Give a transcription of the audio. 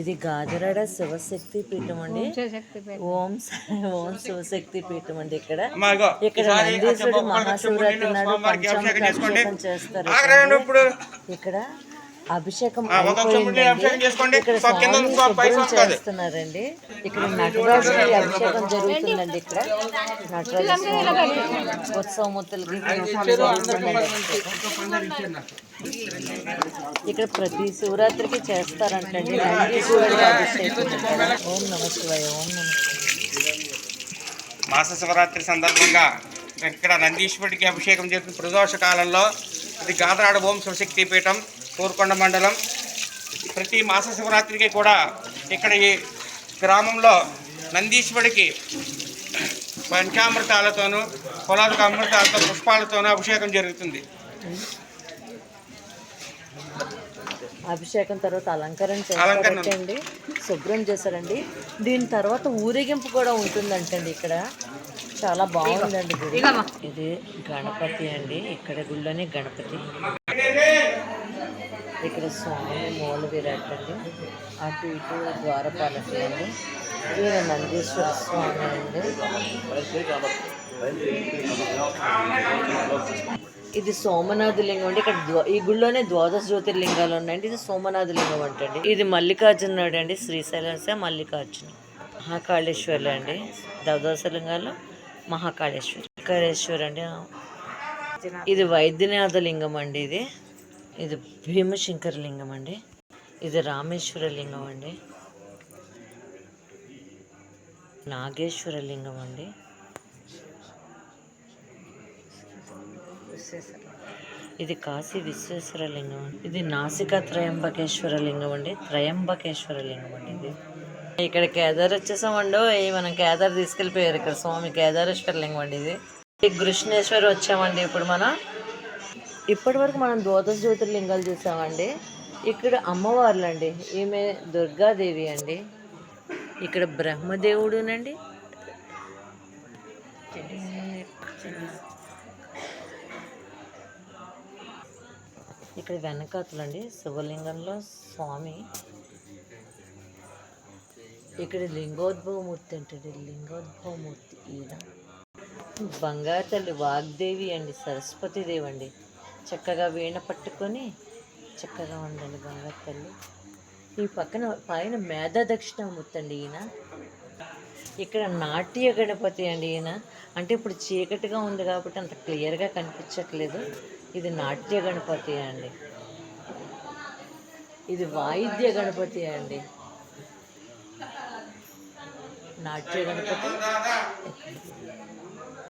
ఇది గాజరాడ శివశక్తి పీఠం అండి. ఓం ఓం శివశక్తి పీఠం అండి ఇక్కడ. ఇక్కడ నందీశ్వరుడు మహాశివరాత్రి నాడు చేస్తారు. ఇక్కడ అభిషేకం. చేస్తున్నారండి. ఇక్కడ నటరాజుకి అభిషేకం జరుగుతుందండి ఇక్కడ. నటరాజు ఉత్సవమూర్తులకి అభిషేకం. ఇక్కడ ప్రతి శివరాత్రికి చేస్తారంటండి. అభిషేకం. ఓం నమ శివాయ ఓం నమ మాస శివరాత్రి సందర్భంగా ఇక్కడ నందీశ్వరుడికి అభిషేకం చేసిన ప్రదోష కాలంలో ఇది గాదరాడ ఓం శివశక్తి పీఠం కోరుకొండ మండలం. ప్రతి మాస శివరాత్రికి కూడా ఇక్కడ ఈ గ్రామంలో నందీశ్వరుడికి పంచామృతాలతోనూ పొలాలకు అమృతాలతో పుష్పాలతోనూ అభిషేకం జరుగుతుంది. అభిషేకం తర్వాత అలంకరణ. చేస్తారంటండి శుభ్రం చేశారండి దీని తర్వాత ఊరేగింపు కూడా ఉంటుందంటండి ఇక్కడ. చాలా బాగుందండి గుడి. ఇది గణపతి అండి. ఇక్కడ గుళ్ళోనే గణపతి. ఇక్కడ స్వామి మూల విరాట్ అండి అటు ఇటు ద్వారపాలకులు అండి ఈయన నందీశ్వర స్వామి అండి. ఇది సోమనాథ లింగం అండి. ఇక్కడ ద్వ ఈ గుళ్ళోనే ద్వాదశ జ్యోతిర్లింగాలు ఉన్నాయండి. ఇది సోమనాథ లింగం అంటండి. ఇది మల్లికార్జున అండి. శ్రీశైలం మల్లికార్జున. మహాకాళేశ్వర్లు అండి. ద్వాదశ లింగాలు మహాకాళేశ్వరి. మహాకాళేశ్వర్ అండి. ఇది వైద్యనాథ లింగం అండి ఇది. ఇది భీమశంకర లింగం అండి. ఇది రామేశ్వర లింగం అండి. నాగేశ్వర లింగం అండి. ఇది కాశీ విశ్వేశ్వర లింగం ఇది నాసిక త్రయంబకేశ్వర లింగం అండి. త్రయంబకేశ్వర లింగం అండి ఇది. ఇక్కడ కేదార్ వచ్చేసామండో మనం కేదార్ తీసుకెళ్ళిపోయారు ఇక్కడ స్వామి కేదారేశ్వర లింగం అండి ఇది. ఈ కృష్ణేశ్వర్ వచ్చామండి ఇప్పుడు మనం. ఇప్పటివరకు మనం ద్వాదశ జ్యోతిర్లింగాలు చూసామండి. ఇక్కడ అమ్మవార్లు అండి ఈమె దుర్గాదేవి అండి. ఇక్కడ బ్రహ్మదేవుడునండి. ఇక్కడ వెనకాతలండి శివలింగంలో స్వామి. ఇక్కడ లింగోద్భవమూర్తి అంటండి. లింగోద్భవమూర్తి ఈయన. బంగారు తల్లి వాగ్దేవి అండి. సరస్వతీదేవి అండి చక్కగా వీణ పట్టుకొని చక్కగా ఉండండి బంగారు తల్లి. ఈ పక్కన పైన మేధా దక్షిణామూర్తి అండి ఈయన. ఇక్కడ నాట్య గణపతి అండి ఈయన. అంటే ఇప్పుడు చీకటిగా ఉంది కాబట్టి అంత క్లియర్గా కనిపించట్లేదు. ఇది నాట్య గణపతి అండి. ఇది వాయిద్య గణపతి అండి. నాట్య గణపతి.